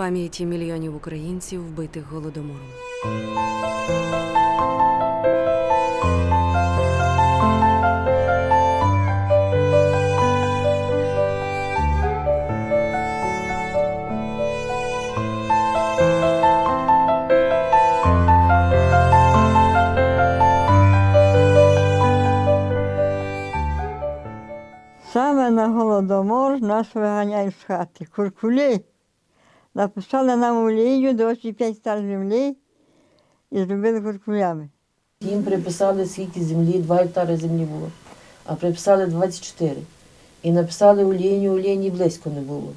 пам'яті мільйонів українців, вбитих голодомором. Саме на голодомор нас виганяють з хати. Куркулі. Написали нам у лінію 25 стар землі і зробили куркулями. Їм приписали скільки землі, 2 гектари землі було, а приписали 24. І написали у лінію, у лінії близько не було.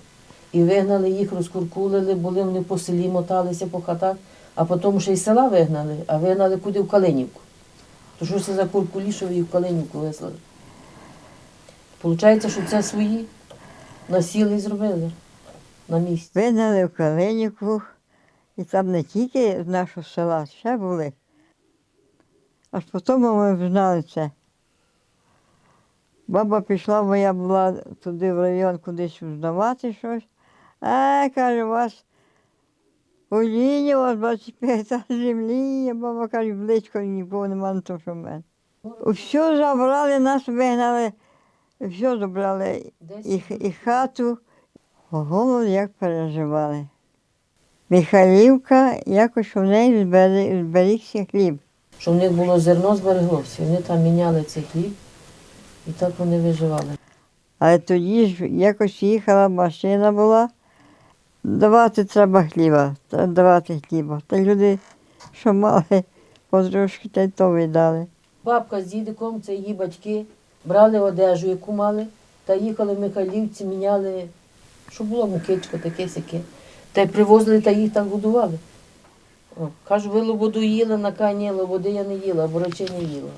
І вигнали їх, розкуркулили, були вони по селі, моталися по хатах, а потім ще й села вигнали, а вигнали куди в Калинівку. То що це за куркулі, що їх в Калинівку вислали? Получається, що це свої насіли і зробили на місці. Вигнали в Калинівку, і там не тільки з нашого села, ще були. Аж потім ми знали це. Баба пішла, бо я була туди в район кудись здавати щось. А, каже, у вас у лінії у вас 25 землі, баба каже, близько нікого нема, не то, що в мене. Все забрали, нас вигнали, все забрали, і, і хату. Голод як переживали. Михайлівка, якось у неї зберігся хліб. Що в них було зерно збереглося. Вони там міняли цей хліб, і так вони виживали. Але тоді ж якось їхала машина була. Давати треба хліба, давати хліба. Та люди, що мали, потрошки та й то видали. Бабка з дідиком, це її батьки, брали одежу, яку мали, та їхали в Михайлівці, міняли, що було мукичка, таке сяке. Та й привозили та їх так годували. О, кажу, ви лободу їли, на ні, лободи я не їла, бурачи не їла.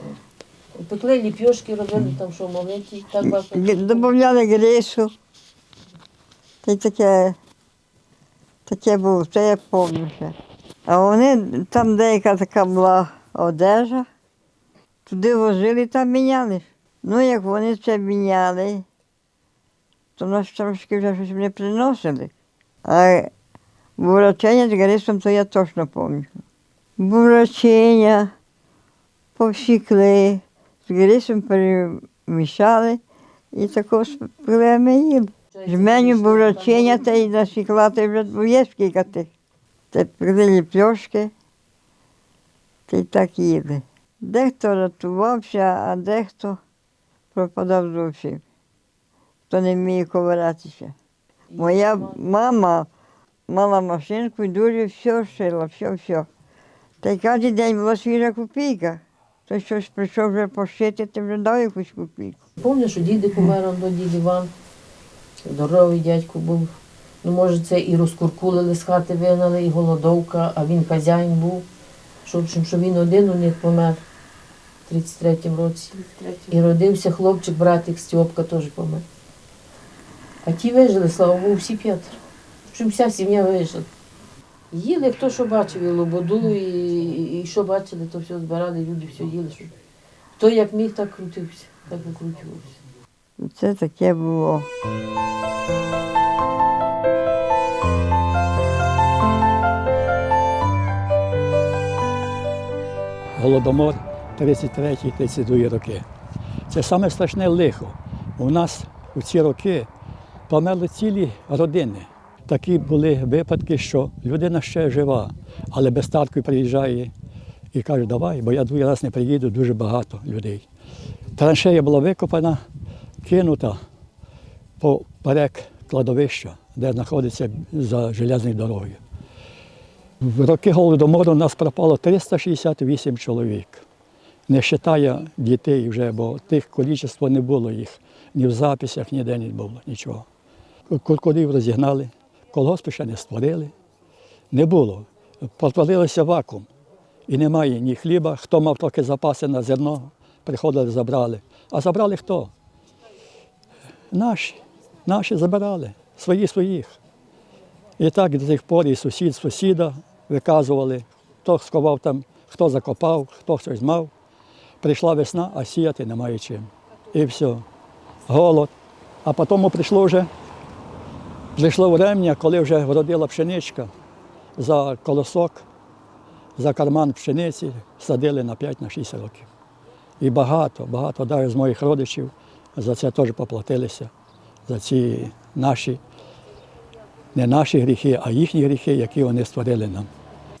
О. Пекли ліпьошки, робили там, що ті, так бабка. Добавляли гришу. Та й таке, таке було, це я пам'ятаю. ще. А вони, там деяка така була одежа, туди возили, там міняли. Ну, як вони це міняли, то нас трошки вже щось не приносили. А бурачення з грисом, то я точно пам'ятаю. Бурачення повсікли, з грисом перемішали і спили ми їли. Жменю бурачення та й насікла, та й вже є скільки тих. Та й пили ліпьошки, та й так їли. Дехто рятувався, а дехто пропадав зовсім. Хто не вміє ковиратися. Моя мама мала машинку і дуже все шила, все, все. Та й кожен день була свіжа копійка. Той щось прийшов вже пошити, ти вже дав якусь копійку. Пам'ятаю, що дідик он до дід Іван. Здоровий дядько був. Ну, може, це і розкуркулили з хати, вигнали, і голодовка, а він хазяїн був. Що, що, він один у них помер в 33-му році. І родився хлопчик, братик Стьопка теж помер. А ті вижили, слава Богу, всі п'ятеро. Причому вся сім'я вижила. Їли, хто що бачив, і лободу, і, і, і що бачили, то все збирали, люди все їли. Що... Хто як міг, так крутився, так викручувався. Це таке було. Голодомор 33-32 роки. Це саме страшне лихо. У нас у ці роки померли цілі родини. Такі були випадки, що людина ще жива, але без статку приїжджає і каже, давай, бо я другий раз не приїду, дуже багато людей. Траншея була викопана, кинута поперек кладовища, де знаходиться за железною дорогою. В роки голодомору у нас пропало 368 чоловік. Не вважає дітей вже, бо тих кількість не було їх. Ні в записях, ніде не було нічого. Куркулів розігнали, колгоспи ще не створили. Не було. Подвалилося вакуум. І немає ні хліба. Хто мав трохи запаси на зерно, приходили, забрали. А забрали хто? Наші. Наші забирали, свої своїх. І так до тих пор і сусід сусіда виказували, хто сховав там, хто закопав, хто щось мав. Прийшла весна, а сіяти немає чим. І все. Голод. А потім прийшло вже Прийшло врем'я, коли вже вродила пшеничка, за колосок, за карман пшениці садили на 5-6 років. І багато, багато навіть з моїх родичів за це теж поплатилися, за ці наші, не наші гріхи, а їхні гріхи, які вони створили нам.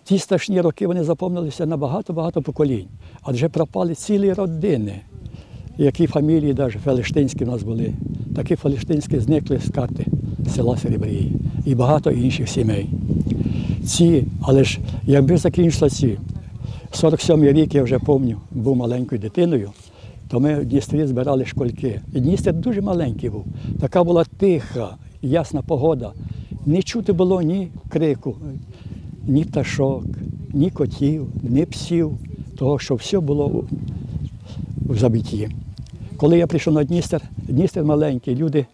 Ті страшні роки вони запомнилися на багато-багато поколінь, адже пропали цілі родини, які фамілії, навіть фелештинські в нас були. Такі фелештинські зникли з карти села Серебрії і багато інших сімей. Ці, але ж якби закінчилися ці, 47-й рік, я вже пам'ятаю, був маленькою дитиною, то ми в Дністрі збирали школьки. І Дністер дуже маленький був. Така була тиха, ясна погода. Не чути було ні крику, ні пташок, ні котів, ні псів, того, що все було в забитті. Коли я прийшов на Дністер, Дністер маленький, люди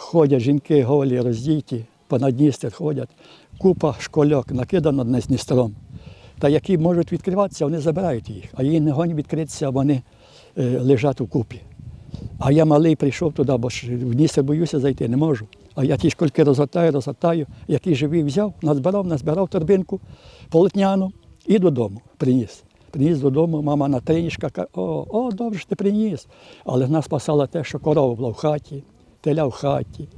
ходять, жінки голі, роздіті, понад Дністер ходять, купа школьок над Дністром. Та які можуть відкриватися, вони забирають їх, а її не гонять відкритися, вони е, лежать у купі. А я малий прийшов туди, бо ж в Дністер боюся зайти, не можу. А я ті школьки розгортаю, розгортаю, який живий взяв, назбирав, назбирав торбинку полотняну і додому приніс. Приніс додому, мама на тренішка каже, о, о, добре, що ти приніс. Але нас спасало те, що корова була в хаті, теля в хаті,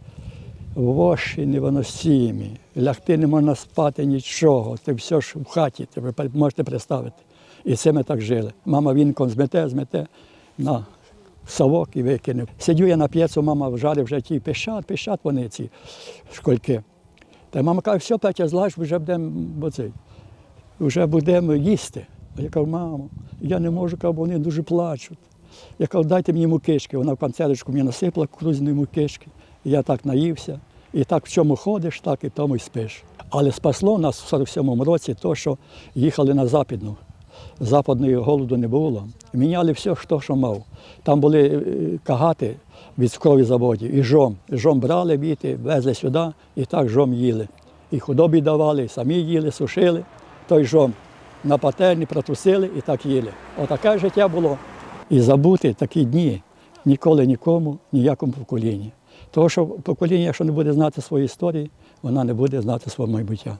воші невиносимі, лягти не можна спати нічого. Це все ж в хаті, ви можете представити. І це ми так жили. Мама вінком змете, змете на совок і викинув. Сидю я на п'єцу, мама вжарив вже ті пищать, пищать вони ці школьки. Та мама каже, все, Петя, злаж, вже будемо цей, вже будемо їсти. А я кажу, мамо, я не можу, бо вони дуже плачуть. Я кажу, дайте мені мукички. Вона в канцелечку мені насипала кукурудзяної мукички. І я так наївся. І так в чому ходиш, так і в тому й спиш. Але спасло нас в 47-му році то, що їхали на Западну. Западної голоду не було. Міняли все, хто що мав. Там були е, кагати від скрові заводів, і жом. Жом брали віти, везли сюди, і так жом їли. І худобі давали, і самі їли, сушили той жом. На пательні протрусили і так їли. Отаке життя було. І забути такі дні ніколи нікому, ніякому поколінні. Тому що покоління, якщо не буде знати свої історії, вона не буде знати свого майбуття.